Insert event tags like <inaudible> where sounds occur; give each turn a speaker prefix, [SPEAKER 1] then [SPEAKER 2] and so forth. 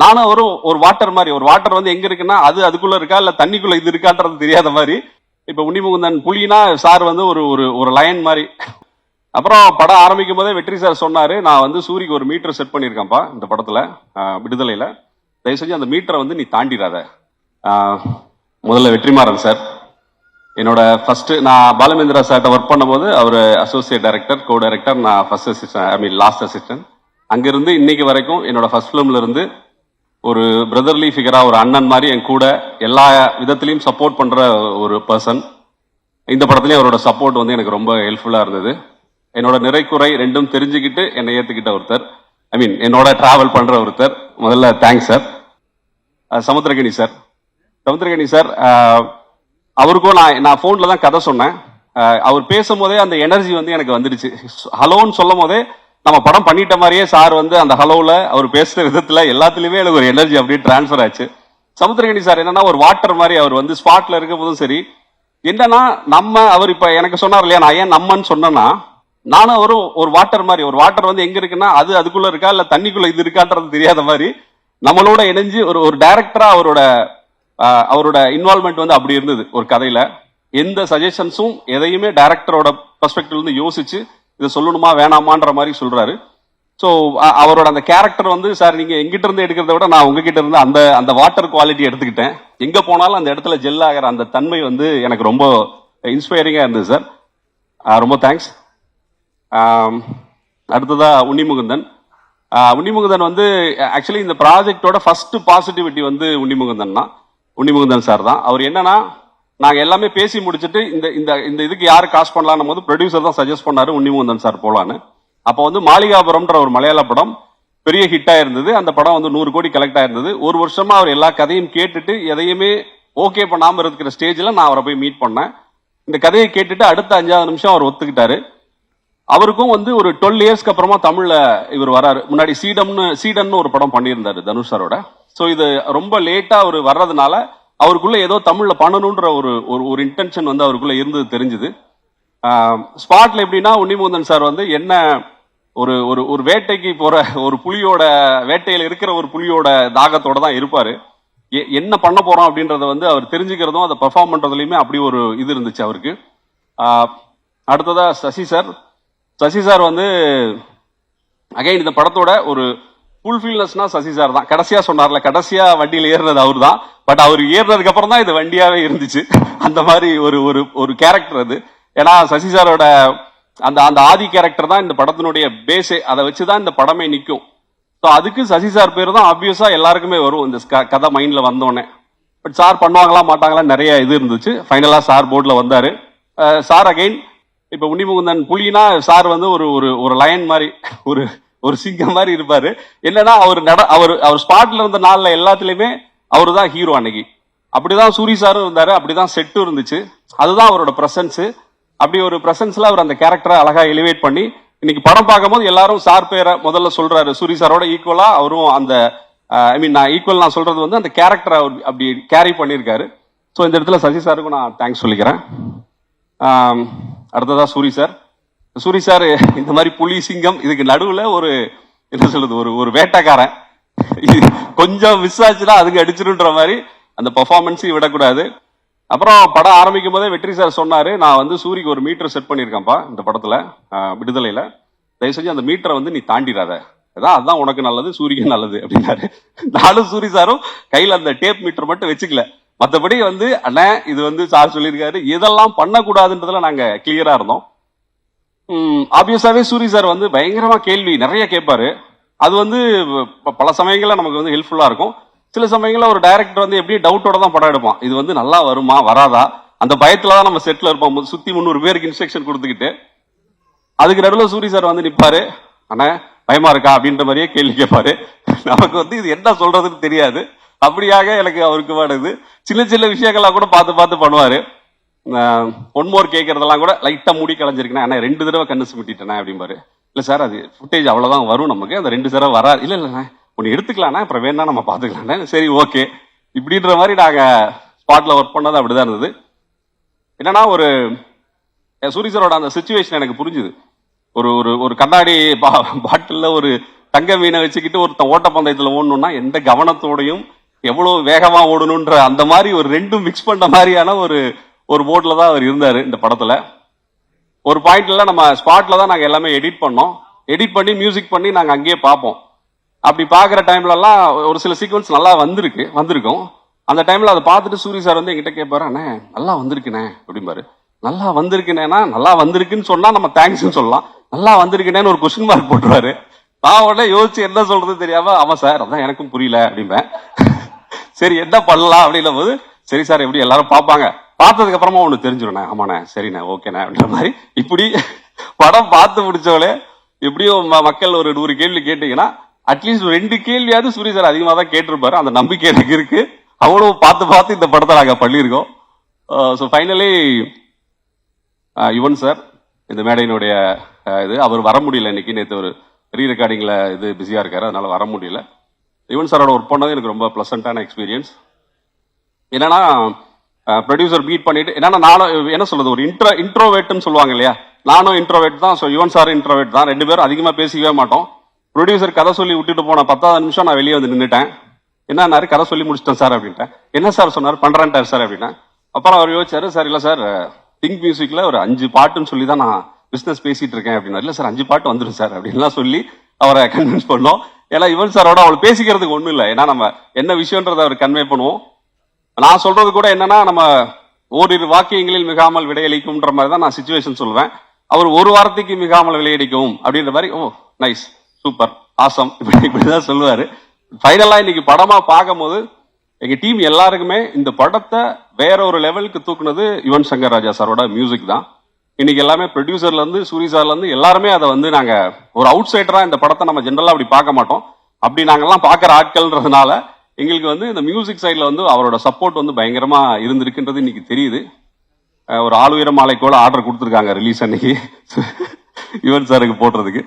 [SPEAKER 1] நானும் அவரும் ஒரு வாட்டர் மாதிரி ஒரு வாட்டர் வந்து எங்க இருக்குன்னா அது அதுக்குள்ள இருக்கா இல்ல தண்ணிக்குள்ள இது இருக்கான்றது தெரியாத மாதிரி. இப்ப உன்னிமுகுந்தன் புலினா சார் வந்து ஒரு ஒரு ஒரு லயன் மாதிரி. அப்புறம் படம் ஆரம்பிக்கும் போதே வெற்றி சார் சொன்னாரு நான் வந்து சூரிக்கு ஒரு மீட்டர் செட் பண்ணியிருக்கேன்ப்பா இந்த படத்துல விடுதலையில. தயவு செஞ்சு அந்த மீட்டரை வந்து நீ தாண்டிடாத. முதல்ல வெற்றிமாறன் சார். என்னோட ஃபர்ஸ்ட் நான் பாலமேந்திரா சார்ட்ட ஒர்க் பண்ணும்போது அவர் அசோசியேட் டைரக்டர் கோ டைரக்டர் நான் first assistant I mean last assistant அங்கிருந்து இன்னைக்கு வரைக்கும் என்னோட ஃபர்ஸ்ட் ஃபிலிம்ல இருந்து ஒரு பிரதர்லி ஃபிகரா ஒரு அண்ணன் மாதிரி என் கூட எல்லா விதத்திலையும் சப்போர்ட் பண்ற ஒரு பர்சன் இந்த படத்துலயும் அவரோட சப்போர்ட் வந்து எனக்கு ரொம்ப ஹெல்ப்ஃபுல்லா இருந்தது. என்னோட நிறைக்குறை ரெண்டும் தெரிஞ்சுக்கிட்டு என்னை ஏத்துக்கிட்ட ஒருத்தர். ஐ மீன் என்னோட டிராவல் பண்ற ஒருத்தர். முதல்ல thanks sir Samuthirakani sir Samuthirakani sir அவருக்கும் நான் நான் ஃபோனில் தான் கதை சொன்னேன். அவர் பேசும்போதே அந்த எனர்ஜி வந்து எனக்கு வந்துடுச்சு. ஹலோன்னு சொல்லும் போதே நம்ம படம் பண்ணிட்ட மாதிரியே சார் வந்து அந்த ஹலோவில் அவர் பேசுகிற விதத்தில் எல்லாத்துலேயுமே எனக்கு ஒரு எனர்ஜி அப்படியே டிரான்ஸ்ஃபர் ஆச்சு. சமுத்திரகணி சார் என்னன்னா ஒரு வாட்டர் மாதிரி அவர் வந்து ஸ்பாட்டில் இருக்கும் போதும் சரி என்னன்னா நம்ம அவர் இப்போ எனக்கு சொன்னார் இல்லையா நான் ஏன் நம்மன்னு சொன்னேன்னா நானும் அவரும் ஒரு வாட்டர் மாதிரி ஒரு வாட்டர் வந்து எங்கே இருக்குன்னா அது அதுக்குள்ளே இருக்கா இல்லை தண்ணிக்குள்ளே இது இருக்கான்றது தெரியாத மாதிரி நம்மளோட இணைஞ்சு ஒரு ஒரு டைரக்டரா அவரோட அவரோட இன்வால்மெண்ட் வந்து அப்படி இருந்தது ஒரு கதையில. எந்த சஜஷன்ஸும் எதையுமே டைரக்டரோட பெர்ஸ்பெக்டிவ்ல இருந்து யோசிச்சு இதை சொல்லணுமா வேணாமான்ற மாதிரி சொல்றாரு. ஸோ அவரோட அந்த கேரக்டர் வந்து சார் நீங்க எங்கிட்ட இருந்து எடுக்கிறத விட நான் உங்ககிட்ட இருந்து அந்த அந்த வாட்டர் குவாலிட்டி எடுத்துக்கிட்டேன். எங்க போனாலும் அந்த இடத்துல ஜெல் ஆகிற அந்த தன்மை வந்து எனக்கு ரொம்ப இன்ஸ்பைரிங்கா இருந்தது சார். ரொம்ப தேங்க்ஸ் அடுத்ததா உன்னிமுகுந்தன். உன்னிமுகுந்தன் வந்து ஆக்சுவலி இந்த ப்ராஜெக்டோட ஃபர்ஸ்ட் பாசிட்டிவிட்டி வந்து உன்னிமுகுந்தன் தான். உன்னிமுகுந்தன் சார் தான். அவர் என்னன்னா நாங்கள் எல்லாமே பேசி முடிச்சுட்டு இந்த இந்த இந்த இதுக்கு யார் காசு பண்ணலாம் போது ப்ரொடியூசர் தான் சஜஸ்ட் பண்ணாரு உன்னிமுகுந்தன் சார் போலான்னு. அப்போ வந்து மாளிகாபுரம்ன்ற ஒரு மலையாள படம் பெரிய ஹிட்டாக இருந்தது அந்த படம் வந்து நூறு கோடி கலெக்ட் ஆயிருந்தது. ஒரு வருஷமா அவர் எல்லா கதையும் கேட்டுட்டு எதையுமே ஓகே பண்ணாமல் இருக்கிற ஸ்டேஜில் நான் அவரை போய் மீட் பண்ணேன். இந்த கதையை கேட்டுட்டு அடுத்த அஞ்சாவது நிமிஷம் அவர் ஒத்துக்கிட்டாரு. அவருக்கும் வந்து ஒரு டுவெல் இயர்ஸ்க்கு அப்புறமா தமிழ்ல இவர் வராரு. முன்னாடி சீடம்னு சீடன்னு ஒரு படம் பண்ணியிருந்தாரு தனுஷ் சாரோட. ஸோ இது ரொம்ப லேட்டா அவர் வர்றதுனால அவருக்குள்ள ஏதோ தமிழ்ல பண்ணணுன்ற ஒரு ஒரு ஒரு இன்டென்ஷன் வந்து அவருக்குள்ள இருந்தது தெரிஞ்சுது. ஸ்பாட்ல எப்படின்னா உன்னிமுகுந்தன் சார் வந்து என்ன ஒரு ஒரு ஒரு வேட்டைக்கு போற ஒரு புலியோட வேட்டையில இருக்கிற ஒரு புலியோட தாகத்தோட தான் இருப்பாரு. எ- என்ன பண்ண போறோம் அப்படின்றத வந்து அவர் தெரிஞ்சுக்கிறதும் அதை பெர்ஃபார்ம் பண்றதுலயுமே அப்படி ஒரு இது இருந்துச்சு அவருக்கு. அடுத்ததா சசி சார். சசி சார் வந்து அகைன் இந்த படத்தோட ஒரு ஃபுல்ஃபில்னஸ்னா சசி சார் தான். கடைசியா சொன்னார்ல கடைசியா வண்டியில ஏறுறது அவர் தான் பட் அவர் ஏறுனதுக்கு அப்புறம் தான் இது வண்டியாவே இருந்துச்சு. அந்த மாதிரி ஒரு ஒரு ஒரு கேரக்டர் அது. ஏன்னா சசி சாரோட அந்த அந்த ஆதி கேரக்டர் தான் இந்த படத்தினுடைய பேஸே அதை வச்சு தான் இந்த படமே நிற்கும் ஸோ அதுக்கு சசி சார் பேர் தான் ஆப்வியஸாக எல்லாருக்குமே வரும். இந்த க- கதை மைண்டில் வந்தோடனே. பட் சார் பண்ணுவாங்களா மாட்டாங்களா நிறைய இது இருந்துச்சு. ஃபைனலாக சார் போர்டில் வந்தார். சார் அகைன் இப்போ உன்னிமுகுந்தன் புலினா சார் வந்து ஒரு ஒரு ஒரு லயன் மாதிரி ஒரு ஒரு சிங்கம் மாதிரி இருப்பாரு. என்னன்னா அவர் நட அவர் அவர் ஸ்பாட்ல இருந்த நாள்ல எல்லாத்துலயுமே அவரு தான் ஹீரோ அன்னைக்கு. அப்படிதான் சூரி சாரும் இருந்தாரு அப்படிதான் செட்டும் இருந்துச்சு. அதுதான் அவரோட பிரசன்ஸ் அப்படி ஒரு பிரசன்ஸ்ல அவர் அந்த கேரக்டரை அழகா எலிவேட் பண்ணி இன்னைக்கு படம் பார்க்கும்போது எல்லாரும் சார் பேரை முதல்ல சொல்றாரு. சூரி சாரோட ஈக்குவலா அவரும் அந்த ஐ மீன் நான் ஈக்குவல் நான் சொல்றது வந்து அந்த கேரக்டரை அவர் அப்படி கேரி பண்ணியிருக்காரு. ஸோ இந்த இடத்துல சசி சாருக்கும் நான் தேங்க்ஸ் சொல்லிக்கிறேன். ஆம், அடுத்ததா சூரி சார். சூரி சார் இந்த மாதிரி புலி சிங்கம் இதுக்கு நடுவில் ஒரு என்ன சொல்றது ஒரு ஒரு வேட்டைக்காரன். இது கொஞ்சம் மிஸ் ஆச்சுன்னா அதுக்கு அடிச்சிருன்ற மாதிரி அந்த பெர்ஃபார்மன்ஸையும் விடக்கூடாது. அப்புறம் படம் ஆரம்பிக்கும் போதே வெற்றி சார் சொன்னாரு நான் வந்து சூரிக்கு ஒரு மீட்டர் செட் பண்ணியிருக்கேன்ப்பா இந்த படத்துல விடுதலையில் விடுதலையில. தயவு செஞ்சு அந்த மீட்டரை வந்து நீ தாண்டிடாத. அதான் அதான் உனக்கு நல்லது சூரிக்கு நல்லது அப்படின்னாரு. நானும் சூரி சாரும் கையில் அந்த டேப் மீட்டர் மட்டும் வச்சுக்கல. மற்றபடி வந்து அண்ணே இது வந்து சார் சொல்லியிருக்காரு இதெல்லாம் பண்ணக்கூடாதுன்றதுல நாங்கள் கிளியராக இருந்தோம். ஆப்வியஸாவே சூரி சார் வந்து பயங்கரமா கேள்வி நிறைய கேட்பாரு. அது வந்து ப- பல சமயங்கள்ல நமக்கு வந்து ஹெல்ப்ஃபுல்லா இருக்கும். சில சமயங்கள்ல ஒரு டைரக்டர் வந்து எப்படி டவுட்டோட தான் படம் எடுப்பான். இது வந்து நல்லா வருமா வராதா? அந்த பயத்துல தான் நம்ம செட்டில் இருப்போம். சுத்தி முந்நூறு பேருக்கு இன்ஸ்ட்ரக்ஷன் கொடுத்துக்கிட்டு. அதுக்கு நடுவில் சூரி சார் வந்து நிற்பாரு அண்ணா பயமா இருக்கா? அப்படின்ற மாதிரியே கேள்வி கேட்பாரு. நமக்கு வந்து இது என்ன சொல்றதுன்னு தெரியாது. அப்படியாக எனக்கு அவருக்கு வாடுது சின்ன சின்ன விஷயங்கள்லாம் கூட பார்த்து பார்த்து பண்ணுவாரு. ஒன் மோர் கேட்கறதெல்லாம் கூட லைட்டாக மூடி கலைஞ்சிருக்கேன் அண்ணா ரெண்டு தடவை கண்ணு சுமிட்டிட்டேன் அப்படிம்பாரு இல்லை சார் அது ஃபுட்டேஜ் அவ்வளோதான் வரும் நமக்கு. அந்த ரெண்டு தடவை வராது இல்லை இல்லைண்ணா ஒன்று எடுத்துக்கலாம்னா அப்புறம் வேணா நம்ம பாத்துக்கலாம் சரி ஓகே இப்படின்ற மாதிரி நாங்கள் ஸ்பாட்டில் ஒர்க் பண்ணது அப்படிதான் இருந்தது. என்னன்னா ஒரு சூரிய சாரோட அந்த சுச்சுவேஷன் எனக்கு புரிஞ்சுது. ஒரு ஒரு ஒரு கண்ணாடி பா பாட்டிலில் ஒரு தங்க மீனை வச்சுக்கிட்டு ஒருத்தன் ஓட்டப்பந்தயத்தில் ஓடணும்னா எந்த கவனத்தோடையும் எவ்வளோ வேகமாக ஓடணுன்ற அந்த மாதிரி ஒரு ரெண்டும் மிக்ஸ் பண்ணுற மாதிரியான ஒரு ஒரு போட்டில் தான் அவர் இருந்தாரு இந்த படத்துல. ஒரு பாயிண்ட்ல நம்ம ஸ்பாட்ல தான் நாங்கள் எல்லாமே எடிட் பண்ணோம். எடிட் பண்ணி மியூசிக் பண்ணி நாங்க அங்கேயே பார்ப்போம். அப்படி பாக்குற டைம்ல எல்லாம் ஒரு சில சீக்வன்ஸ் நல்லா வந்திருக்கு வந்திருக்கும். அந்த டைம்ல அதை பார்த்துட்டு சூரிய சார் வந்து என்கிட்ட கேட்பாரு அண்ணே நல்லா வந்திருக்குண்ணே அப்படிம்பாரு. நல்லா வந்திருக்குனேனா நல்லா வந்திருக்குன்னு சொன்னா நம்ம தேங்க்ஸ்னு சொல்லலாம். நல்லா வந்திருக்குனேன்னு ஒரு கொஸ்டின் மார்க் போட்டுருவாரு. நான் உடனே யோசிச்சு என்ன சொல்றது தெரியாம ஆமாம் சார் அதான் எனக்கும் புரியல அப்படிம்பேன். சரி என்ன பண்ணலாம் அப்படின்னும் போது சரி சார் எப்படி எல்லாரும் பார்ப்பாங்க? பார்த்ததுக்கு அப்புறமா ஒன்று தெரிஞ்சிருண்ணே ஆமாண்ணே சரிண்ணே ஓகேண்ணே அப்படின்ற மாதிரி. இப்படி படம் பார்த்து முடிச்சவளே எப்படியும் ம- மக்கள் ஒரு நூறு கேள்வி கேட்டீங்கன்னா அட்லீஸ்ட் ரெண்டு கேள்வியாவது சூரிய சார் அதிகமாக தான் கேட்டிருப்பாரு. அந்த நம்பிக்கை எனக்கு இருக்கு. அவ்வளவு பார்த்து பார்த்து இந்த படத்தை நாங்கள் பண்ணியிருக்கோம். ஸோ ஃபைனலி யுவன் சார் இந்த மேடையினுடைய இது அவர் வர முடியல இன்னைக்கு. நேற்று ஒரு ரீ ரெக்கார்டிங்கில் இது பிஸியாக இருக்காரு அதனால வர முடியல. யுவன் சாரோட ஒர்க் பண்ணது எனக்கு ரொம்ப ப்ளசண்ட்டான எக்ஸ்பீரியன்ஸ் என்னன்னா ப்ரொடியூசர் மீட் பண்ணிட்டு என்னன்னா நானும் என்ன சொல்றது ஒரு இன்ட்ரோ இன்ட்ரோவேட்னு சொல்லுவாங்க இல்லையா? நானும் இன்ட்ரோவேட் தான் ஸோ யுவன் சார் இன்ட்ரோவேட் தான். ரெண்டு பேரும் அதிகமாக பேசிக்கவே மாட்டோம். ப்ரொடியூசர் கதை சொல்லி விட்டுட்டு போன பத்தாவது நிமிஷம் நான் வெளியே வந்து நின்னுட்டேன். என்னன்னாரு கதை சொல்லி முடிச்சிட்டேன் சார் அப்படின்ட்டேன். என்ன சார் சொன்னார்? பண்றேன்ட்டார் சார் அப்படின்னா அப்புறம் அவர் யோசிச்சாரு சார் இல்லை சார் திங்க் மியூசிக்கில் ஒரு அஞ்சு பாட்டுன்னு சொல்லி தான் நான் பிசினஸ் பேசிட்டு இருக்கேன் அப்படின்னா இல்லை சார் அஞ்சு பாட்டு வந்துடும் சார் அப்படின்லாம் சொல்லி அவரை கன்வின்ஸ் பண்ணோம். ஏன்னா யுவன் சாரோட அவளை பேசிக்கிறதுக்கு ஒன்றும் இல்லை. ஏன்னா நம்ம என்ன விஷயன்றதை அவர் கன்வே பண்ணுவோம். நான் சொல்றது கூட என்னன்னா நம்ம ஓரிரு வாக்கியங்களில் மிகாமல் விடையளிக்கும்ன்ற மாதிரி தான் நான் சுச்சுவேஷன் சொல்லுவேன் அவர் ஒரு வாரத்துக்கு மிகாமல் விளையடிக்கும் அப்படின்ற மாதிரி ஓ நைஸ் சூப்பர் ஆசம் இப்படி இப்படிதான் சொல்லுவாரு. ஃபைனலா இன்னைக்கு படமா பார்க்கும்போது எங்க டீம் எல்லாருக்குமே இந்த படத்தை வேற ஒரு லெவலுக்கு தூக்குனது யுவன் சங்கர் ராஜா சாரோட மியூசிக் தான். இன்னைக்கு எல்லாமே ப்ரொடியூசர்ல இருந்து சூரி சார்ல இருந்து எல்லாருமே அதை வந்து நாங்க ஒரு அவுட் சைடரா இந்த படத்தை நம்ம ஜென்ரலா அப்படி பார்க்க மாட்டோம். அப்படி நாங்கெல்லாம் பார்க்குற ஆட்கள்ன்றதுனால எங்களுக்கு வந்து இந்த மியூசிக் சைடில் வந்து அவரோட சப்போர்ட் வந்து பயங்கரமாக இருந்திருக்குன்றது இன்னைக்கு தெரியுது. ஒரு ஆளுயர மாலை ஆர்டர் கொடுத்துருக்காங்க ரிலீஸ் அன்னைக்கு. <laughs> யுவன் சாருக்கு போடுறதுக்கு.